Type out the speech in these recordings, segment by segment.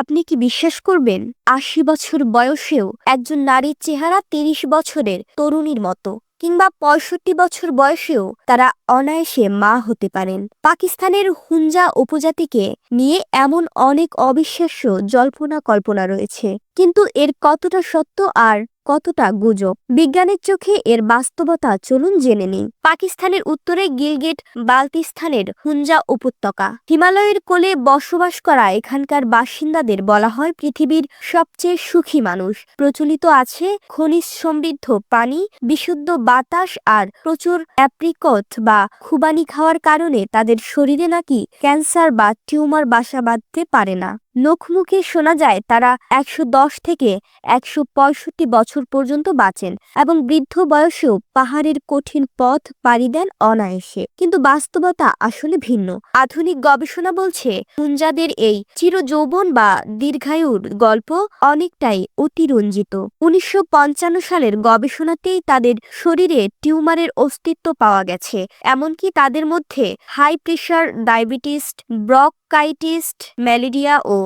আপনি কি বিশ্বাস করবেন? আশি বছর বয়সেও একজন নারীর চেহারা তিরিশ বছরের তরুণীর মতো কিংবা পঁয়ষট্টি বছর বয়সেও তারা অনায়াসে মা হতে পারেন। পাকিস্তানের হুঞ্জা উপজাতিকে নিয়ে এমন অনেক অবিশ্বাস্য জল্পনা কল্পনা রয়েছে। কিন্তু এর কতটা সত্য আর কতটা গুজব? বিজ্ঞানের চোখে এর বাস্তবতা চলুন জেনে নিই। পাকিস্তানের উত্তরে গিলগেট, বালতিস্তানের হুঞ্জা উপত্যকা। হিমালয়ের কোলে বসবাস করা এখানকার বাসিন্দাদের বলা হয় পৃথিবীর সবচেয়ে সুখী মানুষ। প্রচলিত আছে খনিজ সমৃদ্ধ পানি, বিশুদ্ধ বাতাস আর প্রচুর অ্যাপ্রিকট বা খুবানি খাওয়ার কারণে তাদের শরীরে নাকি ক্যান্সার বা টিউমার বাসা বাঁধতে পারে না। নখমুখে শোনা যায়, তারা একশো দশ থেকে একশো পঁয়ষট্টি বছর পর্যন্ত বাঁচেন এবং বৃদ্ধ বয়সেও পাহাড়ের কঠিন পথ পাড়ি দেন অনায়াসে। কিন্তু বাস্তবতা আসলে ভিন্ন। আধুনিক গবেষণা বলছে হুঞ্জাদের এই চিরযৌবন বা দীর্ঘায়ুর গল্প অনেকটাই অতিরঞ্জিত। উনিশশো পঞ্চান্ন সালের গবেষণাতেই তাদের শরীরে টিউমারের অস্তিত্ব পাওয়া গেছে, এমনকি তাদের মধ্যে high pressure, diabetes bronchitis malaria ও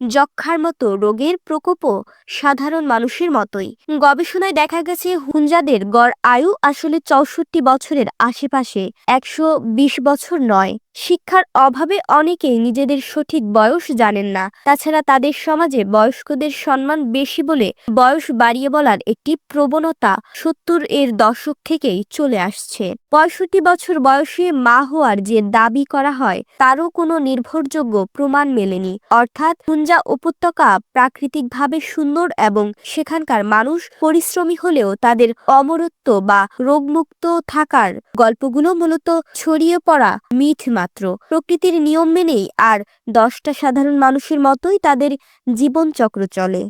যক্ষার মতো রোগের প্রকোপও সাধারণ মানুষের মতোই। গবেষণায় দেখা গেছে হুঞ্জাদের গড় আয়ু আসলে চৌষট্টি বছরের আশেপাশে একশো বিশ বছর নয়। শিক্ষার অভাবে অনেকেই নিজেদের সঠিক বয়স জানেন না। তাছাড়া তাদের সমাজে বয়স্কদের সম্মান বেশি বলে বয়স বাড়িয়ে বলার একটি প্রবণতা সত্তর এর দশক থেকেই চলে আসছে। পঁয়ষট্টি বছর বয়সে মা হওয়ার যে দাবি করা হয়, তারও কোনো নির্ভরযোগ্য প্রমাণ মেলেনি। অর্থাৎ হুঞ্জা উপত্যকা প্রাকৃতিকভাবে সুন্দর এবং সেখানকার মানুষ পরিশ্রমী হলেও তাদের অমরত্ব বা রোগমুক্ত থাকার গল্পগুলো মূলত ছড়িয়ে পড়া মিথ মাত্র। প্রকৃতির নিয়ম মেনেই আর দশটা সাধারণ মানুষের মতোই তাদের জীবনচক্র চলে।